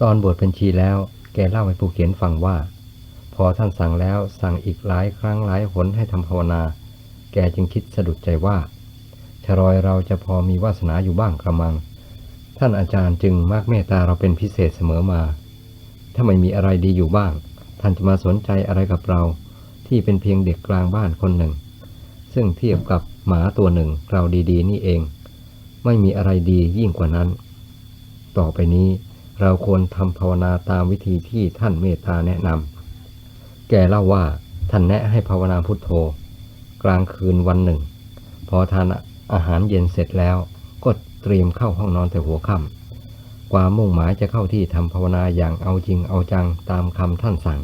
ตอนบวชเป็นชีแล้วแกเล่าให้ผู้เขียนฟังว่า พอท่านสั่งแล้วสั่งอีกหลายครั้งหลายหนให้ทำภาวนา แกจึงคิดสะดุดใจว่าชรอยเราจะพอมีวาสนาอยู่บ้างกระมัง ท่านอาจารย์จึงมากเมตตาเราเป็นพิเศษเสมอมา ถ้าไม่มีอะไรดีอยู่บ้าง ท่านจะมาสนใจอะไรกับเรา ที่เป็นเพียงเด็กกลางบ้านคนหนึ่ง ซึ่งเทียบกับหมาตัวหนึ่งเราดีๆ นี่เอง ไม่มีอะไรดียิ่งกว่านั้น ต่อไปนี้ เราควรทำภาวนาตามวิธีที่ท่านเมตตาแนะนำ แกเล่าว่าท่านแนะให้ภาวนาพุทโธ กลางคืนวันหนึ่ง พอทานอาหารเย็นเสร็จแล้ว ก็เตรียมเข้าห้องนอนแต่หัวค่ำความมุ่งหมายจะเข้าที่ทำภาวนาอย่างเอาจริงเอาจังตามคำท่านสั่ง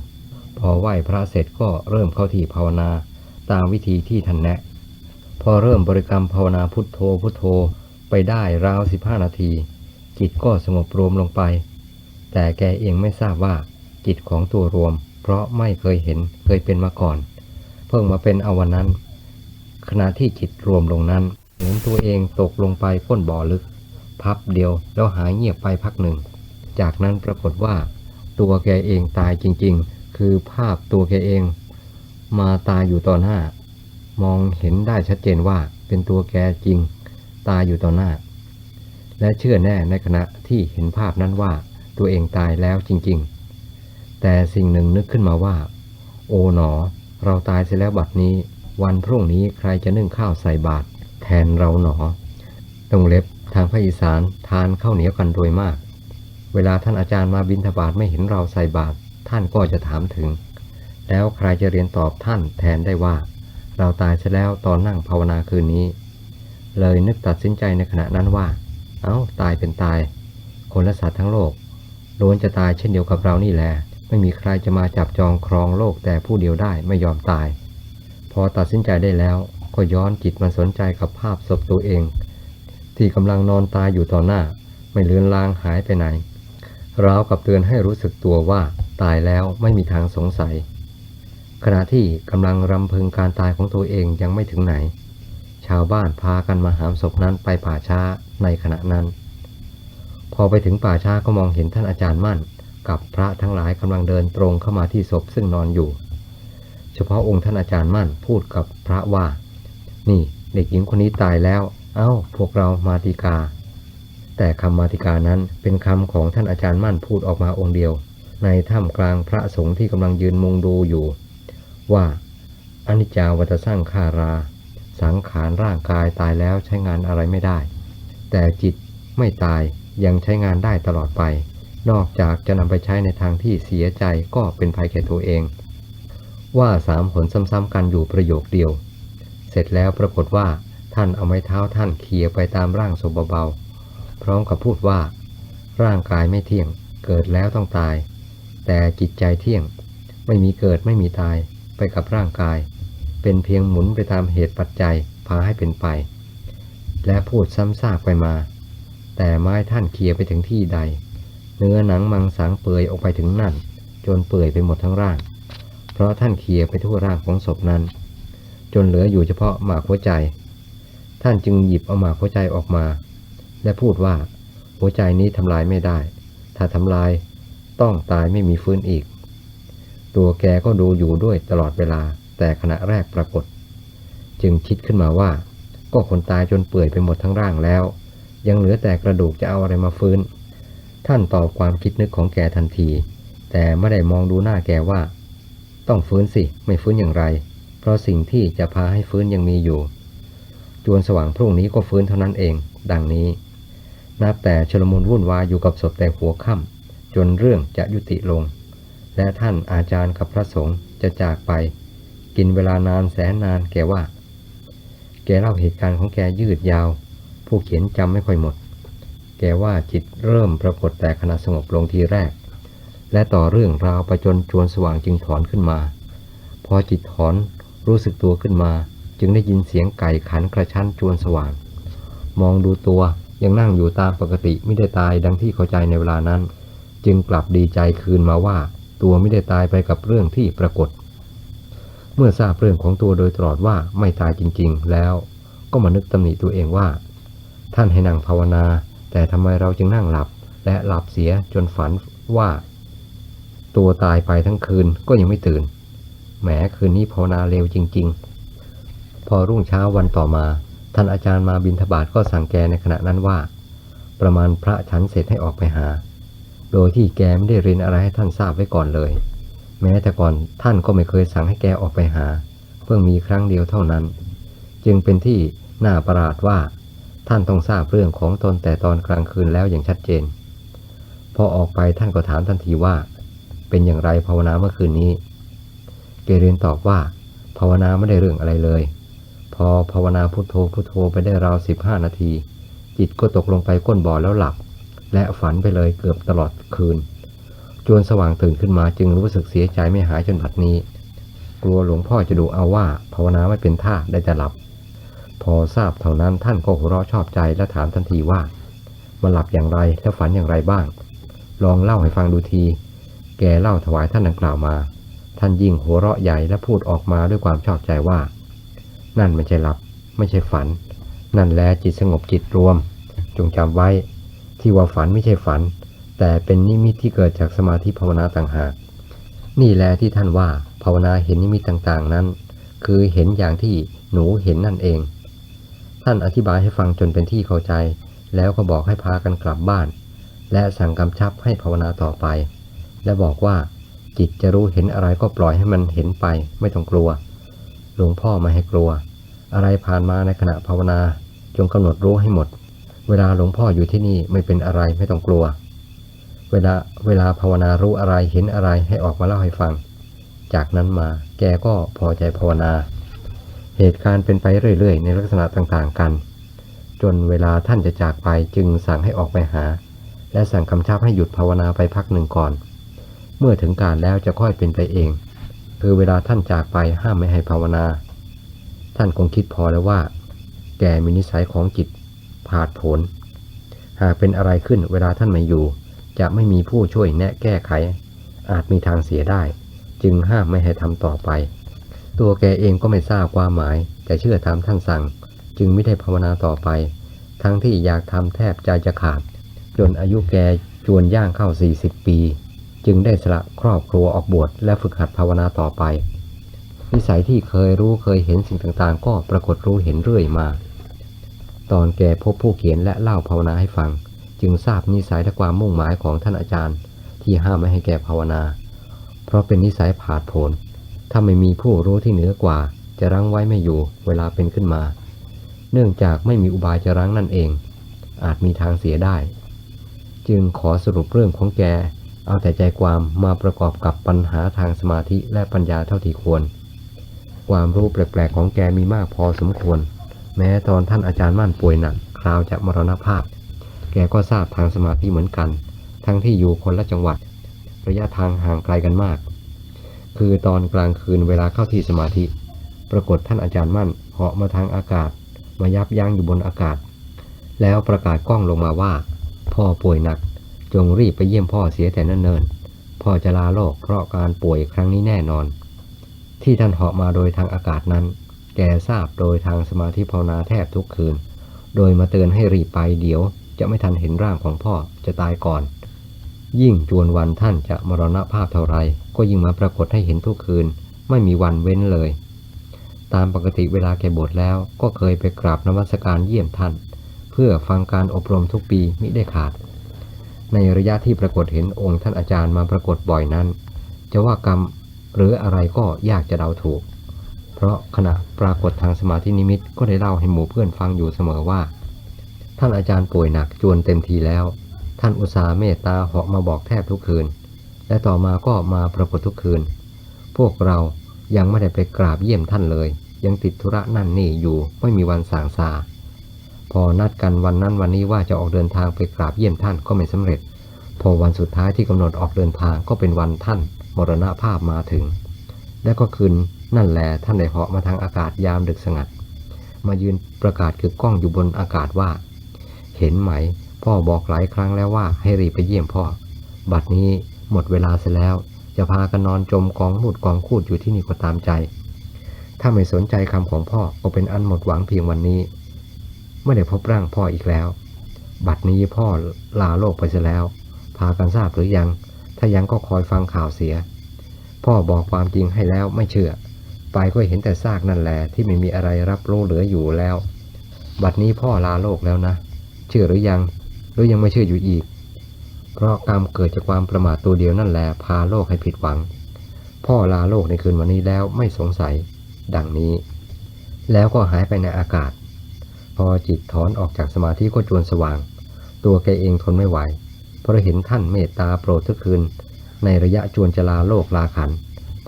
พอไหว้พระเสร็จก็เริ่มเข้าที่ภาวนาตามวิธีที่ท่านแนะ พอเริ่มบริกรรมภาวนาพุทโธพุทโธไปได้ราวสิบห้านาที จิตก็สงบรวมลงไป แต่แกเองไม่ทราบว่าจิตของตัวรวม เพราะไม่เคยเห็นเคยเป็นมาก่อน เพิ่งมาเป็นเอาวันนั้น ขณะที่จิตรวมลงนั้นเห็นตัวเองตกลงไปก้นบ่อลึก พับเดียวแล้วหายเงียบไปพักหนึ่ง จากนั้นปรากฏว่า ตัวแกเองตายจริงๆ คือภาพตัวแกเอง มาตายอยู่ต่อหน้ามองเห็นได้ชัดเจนว่าเป็นตัวแกจริง ตายอยู่ต่อหน้า และเชื่อแน่ในขณะที่เห็นภาพนั้นว่าตัวเองตายแล้วจริงๆ แต่สิ่งหนึ่งนึกขึ้นมาว่า โอ๋หนอ เราตายเสียแล้วบัดนี้ วันพรุ่งนี้ใครจะนึ่งข้าวใส่บาตรแทนเราหนอตรงเล็บทางภาคอีสานทานข้าวเหนียวกันโดยมาก เวลาท่านอาจารย์มาบิณฑบาตไม่เห็นเราใส่บาตรท่านก็จะถามถึง แล้วใครจะเรียนตอบท่านแทนได้ว่า เราตายเสียแล้วตอนนั่งภาวนาคืนนี้ เลยนึกตัดสินใจในขณะนั้นว่า เอา้าตายเป็นตาย คนและสัตว์ทั้งโลกล้วนจะตายเช่นเดียวกับเรานี่แหละไม่มีใครจะมาจับจองครองโลกแต่ผู้เดียวได้ไม่ยอมตาย พอตัดสินใจได้แล้วก็ย้อนจิตมาสนใจกับภาพศพตัวเอง ที่กำลังนอนตายอยู่ต่อหน้า ไม่เลือนลางหายไปไหนราวกับเตือนให้รู้สึกตัวว่าตายแล้วไม่มีทางสงสัย ขณะที่กำลังรำพึงการตายของตัวเองยังไม่ถึงไหน ชาวบ้านพากันมาหามศพนั้นไปป่าช้าในขณะนั้น พอไปถึงป่าช้าก็มองเห็นท่านอาจารย์มั่น กับพระทั้งหลายกำลังเดินตรงเข้ามาที่ศพซึ่งนอนอยู่ เฉพาะองค์ท่านอาจารย์มั่นพูดกับพระว่า นี่เด็กหญิงคนนี้ตายแล้ว เอ้า พวกเรามาติกา แต่คำมาติกานั้นเป็นคำของท่านอาจารย์มั่นพูดออกมาองค์เดียว ในถ้ำกลางพระสงฆ์ที่กำลังยืนมุงดูอยู่ ว่าอนิจจาวัตสร้างคารา สังขารร่างกายตายแล้วใช้งานอะไรไม่ได้ แต่จิตไม่ตายยังใช้งานได้ตลอดไป นอกจากจะนำไปใช้ในทางที่เสียใจก็เป็นภัยแก่ตัวเอง ว่าสามผลซ้ำๆกันอยู่ประโยคเดียว เสร็จแล้วปรากฏว่าท่านเอาไม้เท้าท่านเขี่ยไปตามร่างศพเบาๆ พร้อมกับพูดว่า ร่างกายไม่เที่ยง เกิดแล้วต้องตาย แต่จิตใจเที่ยง ไม่มีเกิดไม่มีตายไปกับร่างกาย เป็นเพียงหมุนไปตามเหตุปัจจัยพาให้เป็นไป และพูดซ้ำซากไปมา แต่ไม้ท่านเขี่ยไปถึงที่ใด เนื้อหนังมังสังเปื่อยออกไปถึงนั่น จนเปื่อยไปหมดทั้งร่าง เพราะท่านเขี่ยไปทั่วร่างของศพนั้น จนเหลืออยู่เฉพาะหมากหัวใจ ท่านจึงหยิบเอาหมากหัวใจออกมา และพูดว่าหัวใจนี้ทำลายไม่ได้ ถ้าทำลายต้องตายไม่มีฟื้นอีก ตัวแกก็ดูอยู่ด้วยตลอดเวลา แต่ขณะแรกปรากฏ จึงคิดขึ้นมาว่า ก็คนตายจนเปื่อยไปหมดทั้งร่างแล้ว ยังเหลือแต่กระดูกจะเอาอะไรมาฟื้น ท่านตอบความคิดนึกของแกทันที แต่ไม่ได้มองดูหน้าแกว่า ต้องฟื้นสิ ไม่ฟื้นอย่างไร เพราะสิ่งที่จะพาให้ฟื้นยังมีอยู่ จวนสว่างพรุ่งนี้ก็ฟื้นเท่านั้นเอง ดังนี้ นับแต่ชลมุนวุ่นวายอยู่กับศพแต่หัวค่ำจนเรื่องจะยุติลง และท่านอาจารย์กับพระสงฆ์จะจากไป กินเวลานานแสนนานแกว่า แกเล่าเหตุการณ์ของแกยืดยาว ผู้เขียนจำไม่ค่อยหมด แกว่าจิตเริ่มปรากฏแต่ขณะสงบลงทีแรก และต่อเรื่องราวไปจนจวนสว่างจึงถอนขึ้นมา พอจิตถอนรู้สึกตัวขึ้นมา จึงได้ยินเสียงไก่ขันกระชั้นจวนสว่าง มองดูตัวยังนั่งอยู่ตามปกติไม่ได้ตายดังที่เข้าใจในเวลานั้น จึงกลับดีใจคืนมาว่า ตัวไม่ได้ตายไปกับเรื่องที่ปรากฏ เมื่อทราบเรื่องของตัวโดยตลอดว่าไม่ตายจริง ๆ แล้ว ก็มานึกตำหนิตัวเองว่า ท่านให้นั่งภาวนา แต่ทำไมเราจึงนั่งหลับ และหลับเสียจนฝันว่า ตัวตายไปทั้งคืนก็ยังไม่ตื่น แหมคืนนี้ภาวนาเร็วจริง ๆ พอรุ่งเช้าวันต่อมา ท่านอาจารย์มาบินทบาทก็สั่งแกในขณะนั้นว่า ประมาณพระฉันเสร็จให้ออกไปหา โดยที่แกไม่ได้เรียนอะไรให้ท่านทราบไว้ก่อนเลย แม้แต่ก่อนท่านก็ไม่เคยสั่งให้แกออกไปหา เพิ่งมีครั้งเดียวเท่านั้น จึงเป็นที่น่าประหลาดว่า ท่านต้องทราบเรื่องของตนแต่ตอนกลางคืนแล้วอย่างชัดเจน พอออกไปท่านก็ถามทันทีว่า เป็นอย่างไรภาวนาเมื่อคืนนี้ เกเรนตอบว่า ภาวนาไม่ได้เรื่องอะไรเลย พอภาวนาพุโทโธพุโทโธไปได้ราวสิบห้านาที จิตก็ตกลงไปก้นบ่อแล้วหลับ และฝันไปเลยเกือบตลอดคืน จวนสว่างตื่นขึ้นมาจึงรู้สึกเสียใจไม่หายจนบัดนี้ กลัวหลวงพ่อจะดูเอาว่าภาวนาไม่เป็นท่าได้แต่หลับ พอทราบเท่านั้นท่านก็หัวเราะชอบใจและถามทันทีว่ามันหลับอย่างไรและฝันอย่างไรบ้าง ลองเล่าให้ฟังดูที แกเล่าถวายท่านดังกล่าวมา ท่านยิ่งหัวเราะใหญ่และพูดออกมาด้วยความชอบใจว่า นั่นไม่ใช่หลับ ไม่ใช่ฝัน นั่นแลจิตสงบจิตรวม จงจำไว้ ที่ว่าฝันไม่ใช่ฝัน แต่เป็นนิมิตที่เกิดจากสมาธิภาวนาต่างหาก นี่แลที่ท่านว่าภาวนาเห็นนิมิตต่างๆ นั้น คือเห็นอย่างที่หนูเห็นนั่นเอง ท่านอธิบายให้ฟังจนเป็นที่เข้าใจ แล้วก็บอกให้พากันกลับบ้าน และสั่งกำชับให้ภาวนาต่อไป และบอกว่าจิตจะรู้เห็นอะไรก็ปล่อยให้มันเห็นไป ไม่ต้องกลัว หลวงพ่อไม่ให้กลัว อะไรผ่านมาในขณะภาวนา จงกำหนดรู้ให้หมด เวลาหลวงพ่ออยู่ที่นี่ไม่เป็นอะไรไม่ต้องกลัว เวลาเวลาภาวนารู้อะไรเห็นอะไรให้ออกมาเล่าให้ฟัง จากนั้นมาแกก็พอใจภาวนา เหตุการณ์เป็นไปเรื่อยๆ ในลักษณะต่างๆกัน จนเวลาท่านจะจากไปจึงสั่งให้ออกไปหา และสั่งคำชับให้หยุดภาวนาไปพักหนึ่งก่อน เมื่อถึงการแล้วจะค่อยเป็นไปเอง คือเวลาท่านจากไปห้ามไม่ให้ภาวนา ท่านคงคิดพอแล้วว่า แกมีนิสัยของจิตผาดผนหากเป็นอะไรขึ้นเวลาท่านไม่อยู่ จะไม่มีผู้ช่วยแนะแก้ไข อาจมีทางเสียได้ จึงห้ามไม่ให้ทำต่อไป ตัวแกเองก็ไม่ทราบความหมาย แต่เชื่อตามท่านสั่ง จึงไม่ได้ภาวนาต่อไป ทั้งที่อยากทำแทบใจจะขาด จนอายุแกจวนย่างเข้า 40 ปี จึงได้สละครอบครัวออกบวชและฝึกหัดภาวนาต่อไปนิสัยที่เคยรู้เคยเห็นสิ่งต่างๆ ก็ปรากฏรู้เห็นเรื่อยมา ตอนแกพบผู้เขียนและเล่าภาวนาให้ฟัง จึงทราบนิสัยและความมุ่งหมายของท่านอาจารย์ ที่ห้ามไม่ให้แกภาวนา เพราะเป็นนิสัยผาดโผนถ้าไม่มีผู้รู้ที่เหนือกว่า จะรั้งไว้ไม่อยู่เวลาเป็นขึ้นมา เนื่องจากไม่มีอุบายจะรั้งนั่นเอง อาจมีทางเสียได้ จึงขอสรุปเรื่องของแก เอาแต่ใจความมาประกอบกับปัญหาทางสมาธิและปัญญาเท่าที่ควร ความรู้แปลกๆของแกมีมากพอสมควร แม้ตอนท่านอาจารย์มั่นป่วยหนักคราวจะมรณภาพ แกก็ทราบทางสมาธิเหมือนกัน ทั้งที่อยู่คนละจังหวัด ระยะทางห่างไกลกันมาก คือตอนกลางคืนเวลาเข้าที่สมาธิ ปรากฏท่านอาจารย์มั่นเหาะมาทางอากาศ มายับยั้งอยู่บนอากาศ แล้วประกาศกล้องลงมาว่า พ่อป่วยหนัก จงรีบไปเยี่ยมพ่อเสียแต่เนิ่นๆ พ่อจะลาโลกเพราะการป่วยครั้งนี้แน่นอน ที่ท่านเหาะมาโดยทางอากาศนั้น แกทราบโดยทางสมาธิภาวนาแทบทุกคืน โดยมาเตือนให้รีบไปเดี๋ยว จะไม่ทันเห็นร่างของพ่อจะตายก่อน ยิ่งจวนวันท่านจะมรณภาพเท่าไรก็ยิ่งมาปรากฏให้เห็นทุกคืน ไม่มีวันเว้นเลย ตามปกติเวลาแกบวชแล้วก็เคยไปกราบนมัสการเยี่ยมท่าน เพื่อฟังการอบรมทุกปีมิได้ขาด ในระยะที่ปรากฏเห็นองค์ท่านอาจารย์มาปรากฏบ่อยนั้น จะว่ากรรมหรืออะไรก็ยากจะเดาถูก เพราะขณะปรากฏทางสมาธินิมิตก็ได้เล่าให้หมู่เพื่อนฟังอยู่เสมอว่า ท่านอาจารย์ป่วยหนักจวนเต็มทีแล้ว ท่านอุตสาเมตตาเหาะมาบอกแทบทุกคืน และต่อมาก็มาปรากฏทุกคืน พวกเรายังไม่ได้ไปกราบเยี่ยมท่านเลย ยังติดธุระนั่นนี่อยู่ไม่มีวันสางซาพอนัดกันวันนั้นวันนี้ว่าจะออกเดินทางไปกราบเยี่ยมท่านก็ไม่สำเร็จ พอวันสุดท้ายที่กำหนดออกเดินทางก็เป็นวันท่าน มรณภาพมาถึง และก็คืนนั่นแหละท่านได้เหาะมาทางอากาศยามดึกสงัด มายืนประกาศคือกล้องอยู่บนอากาศว่า เห็นไหม พ่อบอกหลายครั้งแล้วว่าให้รีบไปเยี่ยมพ่อ บัดนี้หมดเวลาเสียแล้ว จะพากันนอนจมกองมูดกองคูดอยู่ที่นี่ก็ตามใจ ถ้าไม่สนใจคำของพ่อก็เป็นอันหมดหวังเพียงวันนี้ ไม่ได้พบร่างพ่ออีกแล้ว บัดนี้พ่อลาโลกไปเสียแล้ว พากันทราบหรือยัง ถ้ายังก็คอยฟังข่าวเสีย พ่อบอกความจริงให้แล้วไม่เชื่อ ไปก็เห็นแต่ซากนั่นแหละที่ไม่มีอะไรรับรู้เหลืออยู่แล้ว บัดนี้พ่อลาโลกแล้วนะ เชื่อหรือยัง หรือยังไม่เชื่ออยู่อีก เพราะกรรมเกิดจากความประมาทตัวเดียวนั่นแหละพาโลกให้ผิดหวัง พ่อลาโลกในคืนวันนี้แล้วไม่สงสัย ดังนี้ แล้วก็หายไปในอากาศ พอจิตถอนออกจากสมาธิก็จวนสว่าง ตัวแกเองทนไม่ไหว เพราะเห็นท่านเมตตาโปรดทุกคืน ในระยะจวนจะลาโลกลาขัน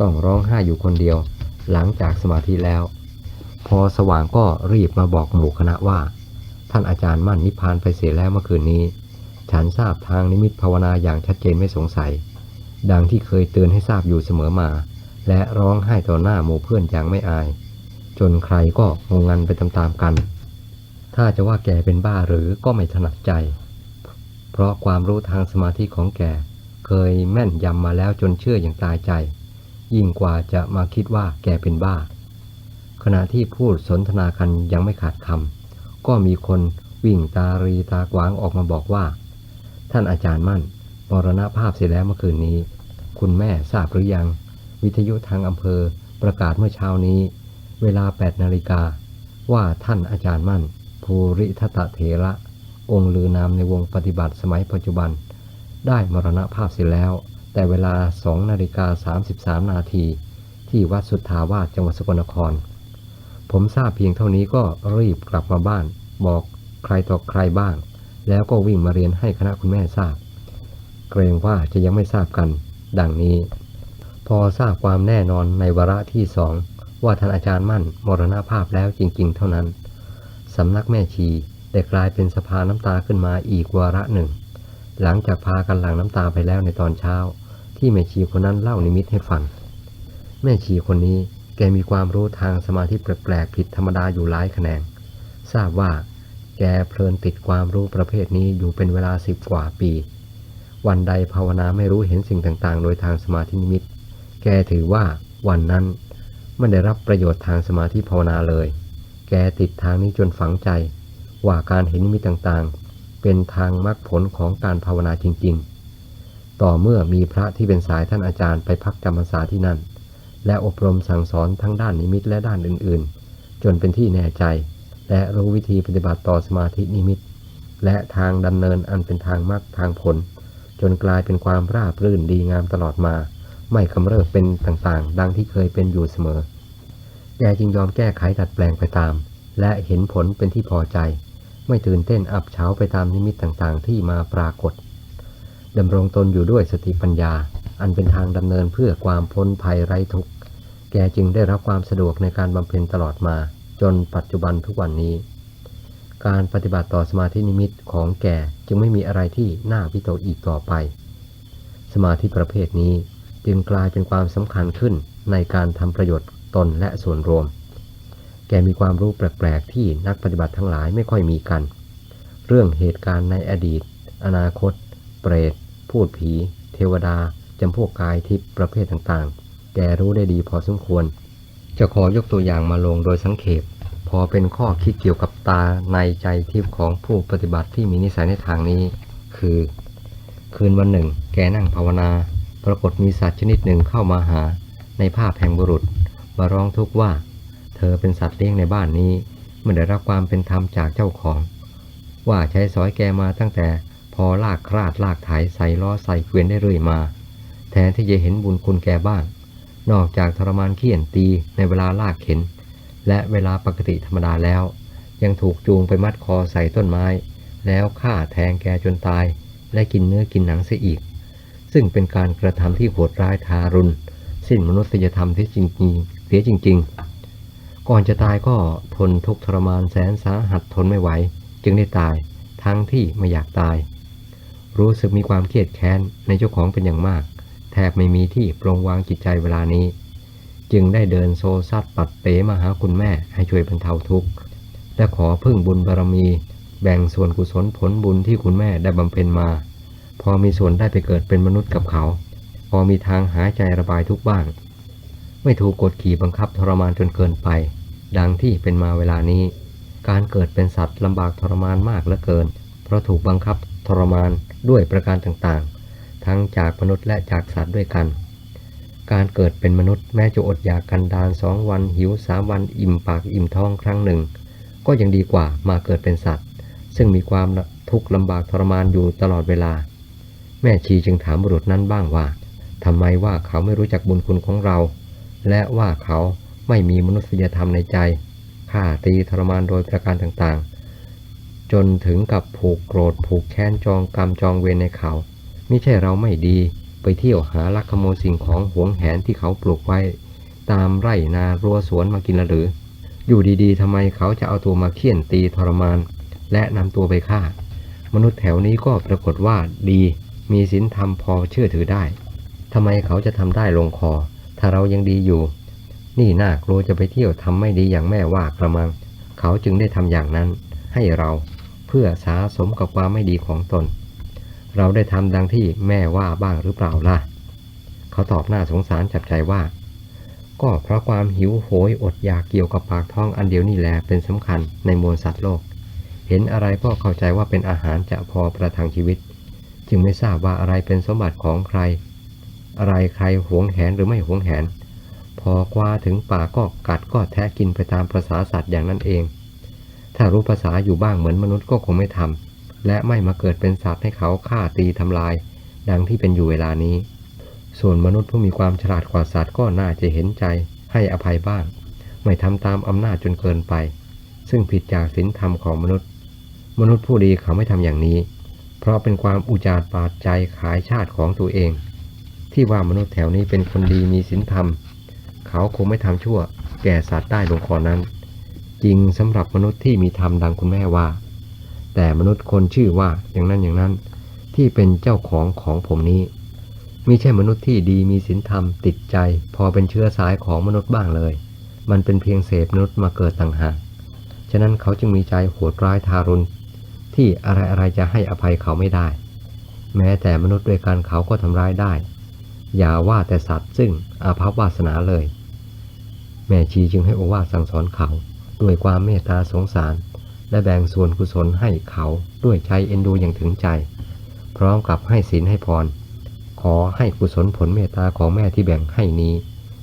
ต้องร้องไห้อยู่คนเดียว หลังจากสมาธิแล้ว พอสว่างก็รีบมาบอกหมู่คณะว่า ท่านอาจารย์มั่นนิพพานไปเสียแล้วเมื่อคืนนี้ ฉันทราบทางนิมิตภาวนาอย่างชัดเจนไม่สงสัย ดังที่เคยเตือนให้ทราบอยู่เสมอมา และร้องไห้ต่อหน้าหมู่เพื่อนอย่างไม่อาย จนใครก็งงงันไปตามๆกัน ถ้าจะว่าแกเป็นบ้าหรือก็ไม่ถนัดใจ เพราะความรู้ทางสมาธิของแกเคยแม่นยำมาแล้วจนเชื่ออย่างตายใจ ยิ่งกว่าจะมาคิดว่าแกเป็นบ้า ขณะที่พูดสนทนากันยังไม่ขาดคำ ก็มีคนวิ่งตารีตากวางออกมาบอกว่า ท่านอาจารย์มั่นมรณภาพเสียแล้วเมื่อคืนนี้ คุณแม่ทราบหรือยัง วิทยุทางอำเภอประกาศเมื่อเช้านี้ เวลา 8 นาฬิกา ว่าท่านอาจารย์มั่น ภูริทัตเถระ องค์ลือนามในวงปฏิบัติสมัยปัจจุบัน ได้มรณภาพเสียแล้ว แต่เวลา 2 นาฬิกา 33 นาทีที่วัดสุทธาวาสจังหวัดสกลนคร ผมทราบเพียงเท่านี้ก็รีบกลับมาบ้าน บอกใครต่อใครบ้าง แล้วก็วิ่งมาเรียนให้คณะคุณแม่ทราบ เกรงว่าจะยังไม่ทราบกัน ดังนี้ พอทราบความแน่นอนในวาระที่สองว่าท่านอาจารย์มั่นมรณาภาพแล้วจริง ๆ เท่านั้นสำนักแม่ชีได้กลายเป็นสภาน้ำตาขึ้นมาอีกวาระหนึ่ง หลังจากพากันหลั่งน้ำตาไปแล้วในตอนเช้า ที่แม่ชีคนนั้นเล่านิมิตให้ฟัง แม่ชีคนนี้ แกมีความรู้ทางสมาธิแปลกๆผิดธรรมดาอยู่หลายแขนง ทราบว่า แกเพลินติดความรู้ประเภทนี้อยู่เป็นเวลาสิบกว่าปี วันใดภาวนาไม่รู้เห็นสิ่งต่างๆ โดยทางสมาธินิมิต แกถือว่าวันนั้นไม่ได้รับประโยชน์ทางสมาธิภาวนาเลย แกติดทางนี้จนฝังใจ ว่าการเห็นนิมิตต่างๆ เป็นทางมรรคผลของการภาวนาจริงๆ ต่อเมื่อมีพระที่เป็นสายท่านอาจารย์ไปพักจำพรรษาที่นั่น และอบรมสั่งสอนทั้งด้านนิมิตและด้านอื่นๆ จนเป็นที่แน่ใจ และรู้วิธีปฏิบัติต่อสมาธินิมิต และทางดำเนินอันเป็นทางมรรคทางผล จนกลายเป็นความราบรื่นดีงามตลอดมา ไม่กำเริบเป็นต่างๆ ดังที่เคยเป็นอยู่เสมอแกจึงยอมแก้ไขดัดแปลงไปตาม และเห็นผลเป็นที่พอใจ ไม่ตื่นเต้นอับเฉาไปตามนิมิตต่างๆ ที่มาปรากฏดำรงตนอยู่ด้วยสติปัญญา อันเป็นทางดำเนินเพื่อความพ้นภัยไร้ทุกข์ กจึงได้รับความสะดวกในการบำเพ็ญตลอดมา จนปัจจุบันทุกวันนี้ การปฏิบัติต่อสมาธินิมิตของแกจึงไม่มีอะไรที่น่าวิตอีกต่อไป สมาธิประเภทนี้จึงกลายเป็นความสำคัญขึ้นในการทำประโยชน์ตนและส่วนรวม แกมีความรู้แปลก ๆ ที่นักปฏิบัติทั้งหลายไม่ค่อยมีกัน เรื่องเหตุการณ์ในอดีต อนาคต เปรต พูดผี เทวดาจำพวกกายทิพย์ประเภทต่างๆ แกรู้ได้ดีพอสมควร จะขอยกตัวอย่างมาลงโดยสังเขปพอเป็นข้อคิดเกี่ยวกับตาในใจทิพย์ของผู้ปฏิบัติที่มีนิสัยในทางนี้ คือ คืนวันหนึ่ง แกนั่งภาวนา ปรากฏมีสัตว์ชนิดหนึ่งเข้ามาหา ในภาพแห่งบุรุษ มาร้องทุกข์ว่า เธอเป็นสัตว์เลี้ยงในบ้านนี้ไม่ได้รับความเป็นธรรมจากเจ้าของ ว่าใช้สอยแกมาตั้งแต่พอลากคราดลากไถใส่ล้อใส่เกวียนได้เรื่อยมา แทนที่จะเห็นบุญคุณแกบ้าง นอกจากทรมานเขี่ยนตีในเวลาลากเข็น และเวลาปกติธรรมดาแล้ว ยังถูกจูงไปมัดคอใส่ต้นไม้ แล้วฆ่าแทงแกจนตาย และกินเนื้อกินหนังเสียอีก ซึ่งเป็นการกระทำที่โหดร้ายทารุณ สิ้นมนุษยธรรมที่จริงๆเสียจริง ๆ ก่อนจะตายก็ทนทุกทรมานแสนสาหัสทนไม่ไหว จึงได้ตายทั้งที่ไม่อยากตาย รู้สึกมีความเครียดแค้นในเจ้าของเป็นอย่างมาก ทบไม่มีที่ปรงวางจิตใจเวลานี้ จึงได้เดินโซซัดปัดเป๋มาหาคุณแม่ให้ช่วยบรรเทาทุกข์และขอพึ่งบุญบารมี แบ่งส่วนกุศลผลบุญที่คุณแม่ได้บำเพ็ญมา พอมีส่วนได้ไปเกิดเป็นมนุษย์กับเขา พอมีทางหายใจระบายทุกข์บ้าง ไม่ถูกกดขี่บังคับทรมานจนเกินไป ดังที่เป็นมาเวลานี้ การเกิดเป็นสัตว์ลำบากทรมานมากเหลือเกิน เพราะถูกบังคับทรมานด้วยประการต่างๆ ทั้งจากมนุษย์และจากสัตว์ด้วยกัน การเกิดเป็นมนุษย์แม้จะอดอยากกันดานสองวันหิวสามวันอิ่มปากอิ่มท้องครั้งหนึ่ง ก็ยังดีกว่ามาเกิดเป็นสัตว์ ซึ่งมีความทุกข์ลำบากทรมานอยู่ตลอดเวลา แม่ชีจึงถามบุรุษนั้นบ้างว่าทำไมว่าเขาไม่รู้จักบุญคุณของเรา และว่าเขาไม่มีมนุษยธรรมในใจฆ่าตีทรมานโดยประการต่างๆ จนถึงกับผูกโกรธผูกแค้นจองกรรมจองเวรในเขา ม่ใช่เราไม่ดีไปเที่ยวหาลักขโมยสิ่งของหวงแหนที่เขาปลูกไว้ ตามไร่นารั้วสวนมากินหรือ อยู่ดีๆทำไมเขาจะเอาตัวมาเคี่ยนตีทรมาน และนำตัวไปฆ่า มนุษย์แถวนี้ก็ปรากฏว่าดี มีศีลธรรมพอเชื่อถือได้ทำไมเขาจะทำได้ลงคอ ถ้าเรายังดีอยู่ นี่น่ากลัวจะไปเที่ยวทำไม่ดีอย่างแม่ว่ากระมัง เขาจึงได้ทำอย่างนั้น ให้เราเพื่อสาสมกับความไม่ดีของตน เราได้ทำดังที่แม่ว่าบ้างหรือเปล่าล่ะ เขาตอบหน้าสงสารจับใจว่า ก็เพราะความหิวโหยอดอยากเกี่ยวกับปากท้องอันเดียวนี่แหละเป็นสำคัญในมวลสัตว์โลก เห็นอะไรก็เข้าใจว่าเป็นอาหารจะพอประทังชีวิต จึงไม่ทราบว่าอะไรเป็นสมบัติของใคร อะไรใครหวงแหนหรือไม่หวงแหน พอกว่าถึงป่าก็กัดก็แทะกินไปตามประษาสัตว์อย่างนั้นเอง ถ้ารู้ภาษาอยู่บ้างเหมือนมนุษย์ก็คงไม่ทำ และไม่มาเกิดเป็นสัตว์ให้เขาฆ่าตีทำลาย ดังที่เป็นอยู่เวลานี้ ส่วนมนุษย์ผู้มีความฉลาดกว่าสัตว์ก็น่าจะเห็นใจให้อภัยบ้าง ไม่ทำตามอำนาจจนเกินไป ซึ่งผิดจากศีลธรรมของมนุษย์ มนุษย์ผู้ดีเขาไม่ทำอย่างนี้ เพราะเป็นความอุจารปาดใจขายชาติของตัวเอง ที่ว่ามนุษย์แถวนี้เป็นคนดีมีศีลธรรม เขาคงไม่ทำชั่ว แก่สัตว์ได้ลงคอนั้น จริงสำหรับมนุษย์ที่มีธรรมดังคุณแม่ว่า แต่มนุษย์คนชื่อว่าอย่างนั้นอย่างนั้น ที่เป็นเจ้าของของผมนี้มิใช่มนุษย์ที่ดีมีศีลธรรมติดใจ พอเป็นเชื้อสายของมนุษย์บ้างเลย มันเป็นเพียงเศษมนุษย์มาเกิดต่างหากฉะนั้นเขาจึงมีใจโหดร้ายทารุณ ที่อะไรอะไรจะให้อภัยเขาไม่ได้ แม้แต่มนุษย์ด้วยกันเขาก็ทำร้ายได้ อย่าว่าแต่สัตว์ซึ่งอาภัพวาสนาเลย แม่ชีจึงให้อวาสั่งสอนเขา ด้วยความเมตตาสงสาร และแบ่งส่วนกุศลให้เขาด้วยใจเอ็นดูอย่างถึงใจ พร้อมกับให้ศีลให้พร ขอให้กุศลผลเมตตาของแม่ที่แบ่งให้นี้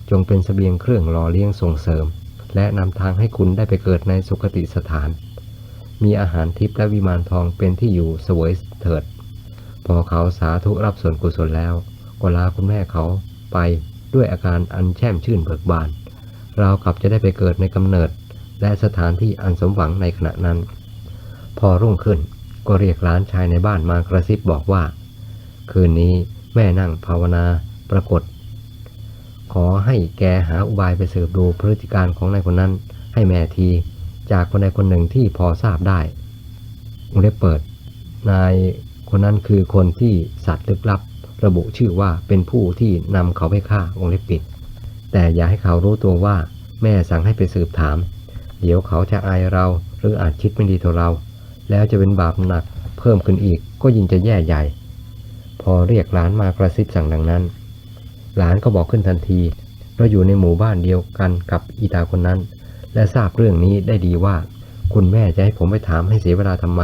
จงเป็นสเสบียงเครื่องหล่อเลี้ยงส่งเสริม และนำทางให้คุณได้ไปเกิดในสุคติสถาน มีอาหารทิพย์และวิมานทองเป็นที่อยู่เสวยเถิด พอเขาสาธุรับส่วนกุศลแล้วก็ลาคุณแม่เขาไปด้วยอาการอันแช่มชื่นเบิกบาน เรากลับจะได้ไปเกิดในกำเนิด และสถานที่อันสมหวังในขณะนั้น พอรุ่งขึ้นก็เรียกหลานชายในบ้านมากระซิบบอกว่า คืนนี้แม่นั่งภาวนาปรากฏ ขอให้แกหาอุบายไปสืบดูพฤติการของนายคนนั้น ให้แม่ทีจากคนใดคนหนึ่งที่พอทราบได้วงเล็บเปิด นายคนนั้นคือคนที่สัตว์ลึกลับ ระบุชื่อว่าเป็นผู้ที่นำเขาไปฆ่าวงเล็บปิด แต่อย่าให้เขารู้ตัวว่า แม่สั่งให้ไปสืบถาม เดี๋ยวเขาจะอายเรา หรืออาจคิดไม่ดีต่อเรา แล้วจะเป็นบาปหนักเพิ่มขึ้นอีกก็ยิ่งจะแย่ใหญ่ พอเรียกหลานมากระซิบสั่งดังนั้น หลานก็บอกขึ้นทันที เราอยู่ในหมู่บ้านเดียวกันกับอีตาคนนั้น และทราบเรื่องนี้ได้ดีว่า คุณแม่จะให้ผมไปถามให้เสียเวลาทำไม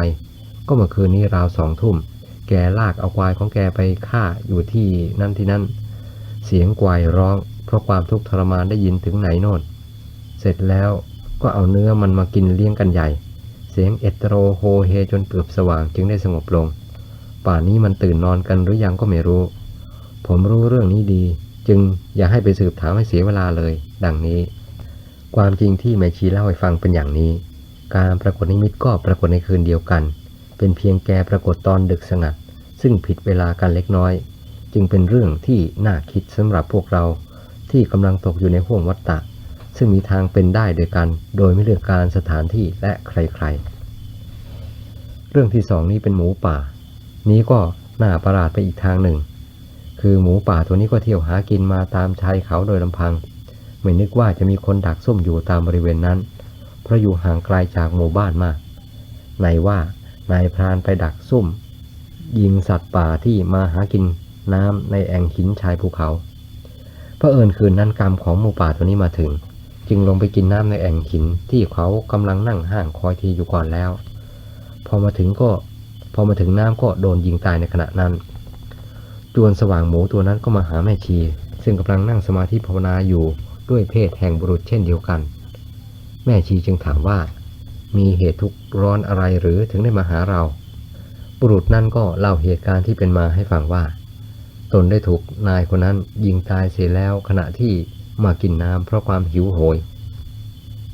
ก็เมื่อคืนนี้ราวสองทุ่ม แกลากเอาควายของแกไปฆ่าอยู่ที่นั่นที่นั่น เสียงควายร้อง เพราะความทุกข์ทรมานได้ยินถึงไหนโน่น เสร็จแล้ว ก็เอาเนื้อมันมากินเลี้ยงกันใหญ่ เสียงเอตโรโฮเฮจนเกือบสว่างจึงได้สงบลง ป่านนี้มันตื่นนอนกันหรือยังก็ไม่รู้ ผมรู้เรื่องนี้ดี จึงอย่าให้ไปสืบถามให้เสียเวลาเลย ดังนี้ ความจริงที่แมชีเล่าให้ฟังเป็นอย่างนี้ การปรากฏนิมิตก็ปรากฏในคืนเดียวกัน เป็นเพียงแกปรากฏตอนดึกสงัด ซึ่งผิดเวลากันเล็กน้อย จึงเป็นเรื่องที่น่าคิดสำหรับพวกเราที่กำลังตกอยู่ในห่วงวัฏฏะ ซึ่งมีทางเป็นได้โดยกัน โดยไม่เลือกการสถานที่และใครๆ เรื่องที่สองนี้เป็นหมูป่า นี้ก็น่าประหลาดไปอีกทางหนึ่ง คือหมูป่าตัวนี้ก็เที่ยวหากินมาตามชายเขาโดยลำพัง ไม่นึกว่าจะมีคนดักซุ่มอยู่ตามบริเวณนั้น เพราะอยู่ห่างไกลจากหมู่บ้านมากไหนว่านายพรานไปดักซุ่ม ยิงสัตว์ป่าที่มาหากินน้ำในแอ่งหินชายภูเขาเพอเอิญคืนนั้นกรรมของหมูป่าตัวนี้มาถึง จึงลงไปกินน้ำในแอ่งหินที่เขากำลังนั่งห้างคอยทีอยู่ก่อนแล้ว พอมาถึงก็พอมาถึงน้ำก็โดนยิงตายในขณะนั้น จวนสว่างหมูตัวนั้นก็มาหาแม่ชี ซึ่งกำลังนั่งสมาธิภาวนาอยู่ด้วยเพศแห่งบุรุษเช่นเดียวกัน แม่ชีจึงถามว่า มีเหตุทุกร้อนอะไรหรือถึงได้มาหาเรา บุรุษนั่นก็เล่าเหตุการณ์ที่เป็นมาให้ฟังว่า ตนได้ถูกนายคนนั้นยิงตายเสียแล้วขณะที่ มากินน้ำเพราะความหิวโหย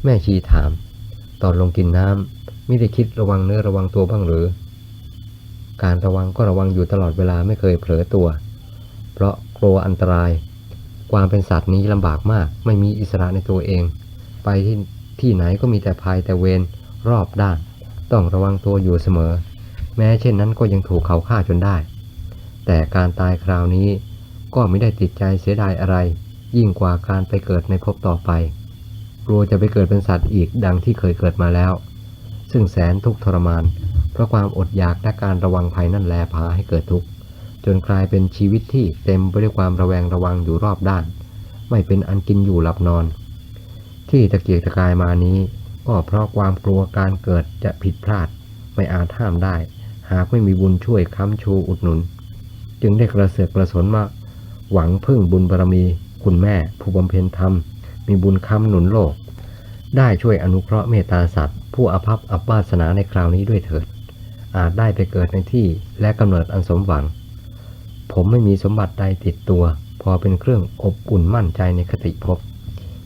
แม่ชีถาม ตอนลงกินน้ำไม่ได้คิดระวังเนื้อระวังตัวบ้างหรือ การระวังก็ระวังอยู่ตลอดเวลาไม่เคยเผลอตัว เพราะกลัวอันตราย ความเป็นสัตว์นี้ลำบากมาก ไม่มีอิสระในตัวเอง ไปที่ที่ไหนก็มีแต่ภัยแต่เวรรอบด้าน ต้องระวังตัวอยู่เสมอ แม้เช่นนั้นก็ยังถูกเขาฆ่าจนได้ แต่การตายคราวนี้ก็ไม่ได้ติดใจเสียดายอะไร ยิ่งกว่าการไปเกิดในภพต่อไป กลัวจะไปเกิดเป็นสัตว์อีกดังที่เคยเกิดมาแล้ว ซึ่งแสนทุกข์ทรมาน เพราะความอดอยากและการระวังภัยนั่นแลพาให้เกิดทุกข์จนกลายเป็นชีวิตที่เต็มไปด้วยความระแวงระวังอยู่รอบด้าน ไม่เป็นอันกินอยู่หลับนอน ที่ตะเกียกตะกายมานี้ ก็เพราะความกลัวการเกิดจะผิดพลาด ไม่อาจห้ามได้ หากไม่มีบุญช่วยค้ำชูอุดหนุน จึงได้กระเสือกกระสนมาหวังพึ่งบุญบารมี คุณแม่ผู้บำเพ็ญธรรม มีบุญค้ำหนุนโลก ได้ช่วยอนุเคราะห์เมตตาสัตว์ ผู้อภัพอับวาสนาในคราวนี้ด้วยเถิด อาจได้ไปเกิดในที่และกำเนิดอันสมหวัง ผมไม่มีสมบัติใดติดตัว พอเป็นเครื่องอบอุ่นมั่นใจในคติภพ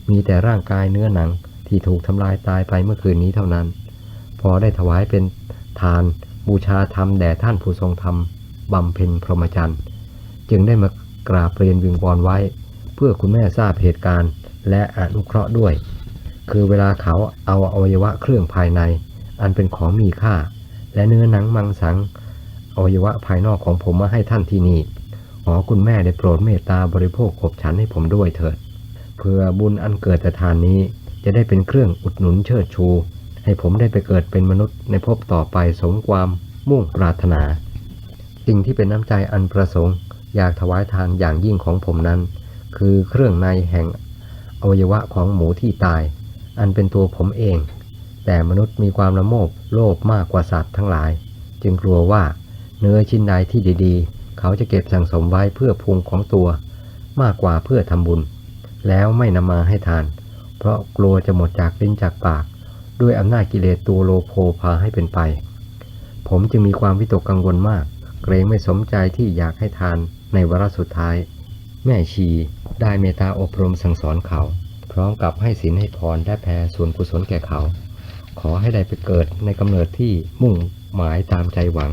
มีแต่ร่างกายเนื้อหนังที่ถูกทำลายตายไปเมื่อคืนนี้เท่านั้น พอได้ถวายเป็นทานบูชาธรรมแด่ท่านผู้ทรงธรรมบำเพ็ญพรหมจรรย์ จึงได้มากราบเรียนวิงวอนไว้ เพื่อคุณแม่ทราบเหตุการณ์ และอนุเคราะห์ด้วย คือเวลาเขาเอาอวัยวะเครื่องภายใน อันเป็นของมีค่า และเนื้อหนังมังสังอวัยวะภายนอกของผมมาให้ท่านที่นี่ขอคุณแม่ได้โปรดเมตตาบริโภคขบฉันให้ผมด้วยเถิดเพื่อบุญอันเกิดแต่ทานนี้จะได้เป็นเครื่องอุดหนุนเชิดชู ให้ผมได้ไปเกิดเป็นมนุษย์ในภพต่อไปสมความมุ่งปรารถนา สิ่งที่เป็นน้ำใจอันประสงค์ อยากถวายทานอย่างยิ่งของผมนั้น คือเครื่องในแห่งอวัยวะของหมูที่ตาย อันเป็นตัวผมเอง แต่มนุษย์มีความละโมบโลภมากกว่าสัตว์ทั้งหลาย จึงกลัวว่าเนื้อชิ้นใดที่ดีๆ เขาจะเก็บสั่งสมไว้เพื่อพุงของตัว มากกว่าเพื่อทำบุญ แล้วไม่นำมาให้ทาน เพราะกลัวจะหมดจากลิ้นจากปาก ด้วยอำนาจกิเลสตัวโลโภพาให้เป็นไป ผมจึงมีความวิตกกังวลมาก เกรงไม่สมใจที่อยากให้ทานในวาระสุดท้าย แม่ชีได้เมตตาอบรมสั่งสอนเขา พร้อมกับให้ศีลให้พรและแผ่ส่วนกุศลแก่เขา ขอให้ได้ไปเกิดในกำเนิดที่มุ่งหมายตามใจหวัง